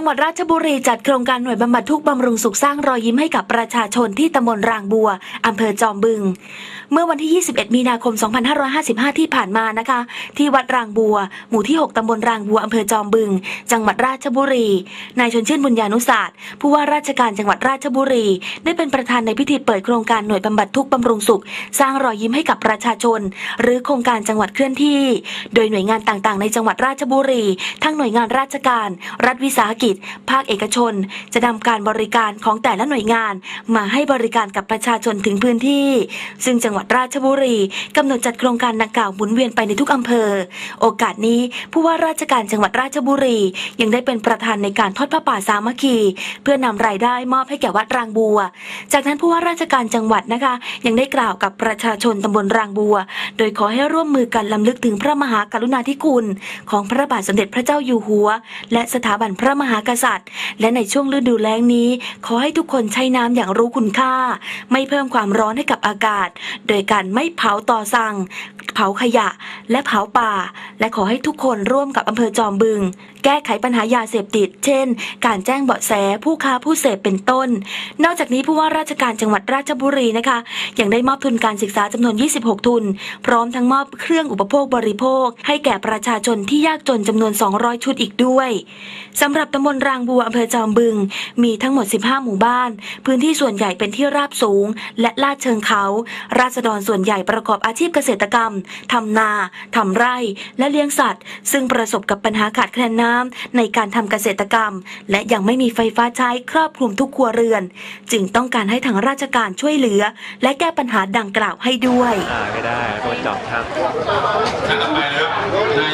จังหวัดราชบุรีจัดโครงการหน่วยบำบัดทุกบำรุงสุขสร้างรอยยิ้มให้กับประชาชนที่ตำบลรางบัวอำเภอจอมบึง เมื่อวันที่ 21 มีนาคม 2555 ที่ผ่านมานะคะ ที่วัดรางบัว หมู่ที่ 6 ตำบลรางบัวอำเภอจอมบึง จังหวัดราชบุรี นายชนชื่นบุญญานุศาสตร์ผู้ว่าราชการจังหวัดราชบุรี ได้เป็นประธานในพิธีเปิดโครงการหน่วยบำบัดทุกบำรุงสุข สร้างรอยยิ้มให้กับประชาชน หรือโครงการจังหวัดเคลื่อนที่ โดยหน่วยงานต่างๆ ในจังหวัดราชบุรี ทั้งหน่วยงานราชการ รัฐวิสาหกิจภาคเอกชน จะนำการบริการของแต่ละหน่วยงาน มาให้บริการกับประชาชนถึงพื้นที่ ซึ่งจังหวัดราชบุรีกำหนดจัดโครงการดังกล่าวหมุนเวียนไปในทุกอำเภอ โอกาสนี้ผู้ว่าราชการจังหวัดราชบุรี ยังได้เป็นประธานในการทอดผ้าป่าสามัคคี เพื่อนำรายได้มอบให้แก่วัดรางบัว จากนั้นผู้ว่าราชการจังหวัดนะคะ ยังได้กล่าวกับประชาชนตำบลรางบัว โดยขอให้ร่วมมือกันลำลึกถึงพระมหากรุณาธิคุณ ของพระบาทสมเด็จพระเจ้าอยู่หัว และสถาบันพระมหากษัตริย์ และในช่วงฤดูแล้งนี้ ขอให้ทุกคนใช้น้ำอย่างรู้คุณค่า ไม่เพิ่มความร้อนให้กับอากาศ โดยการไม่เผาต่อสั่ง เผาขยะและเผาป่า และขอให้ทุกคนร่วมกับอำเภอจอมบึงแก้ไขปัญหายาเสพติด เช่น การแจ้งเบาะแสผู้ค้าผู้เสพเป็นต้น นอกจากนี้ผู้ว่าราชการจังหวัดราชบุรีนะคะยังได้มอบทุนการศึกษาจำนวน 26 ทุน พร้อมทั้งมอบเครื่องอุปโภคบริโภค ให้แก่ประชาชนที่ยากจนจำนวน 200 ชุดอีกด้วยสำหรับตำบลรางบัวอำเภอจอมบึง มีทั้งหมด 15 หมู่บ้าน พื้นที่ส่วนใหญ่เป็นที่ราบสูง และลาดเชิงเขา ราษฎรส่วนใหญ่ประกอบอาชีพเกษตรกรรมทำนาทำไร่ และเลี้ยงสัตว์ ซึ่งประสบกับปัญหาขาดแคลนน้ำในการทำเกษตรกรรม และยังไม่มีไฟฟ้าใช้ครอบคลุมทุกครัวเรือน จึงต้องการให้ทางราชการช่วยเหลือ และแก้ปัญหาดังกล่าวให้ด้วย อ่าไม่ได้ตัวจอบครับท่านต่อไปนะครับนายนรงศักดิ์เฉลิมแนวทางแก้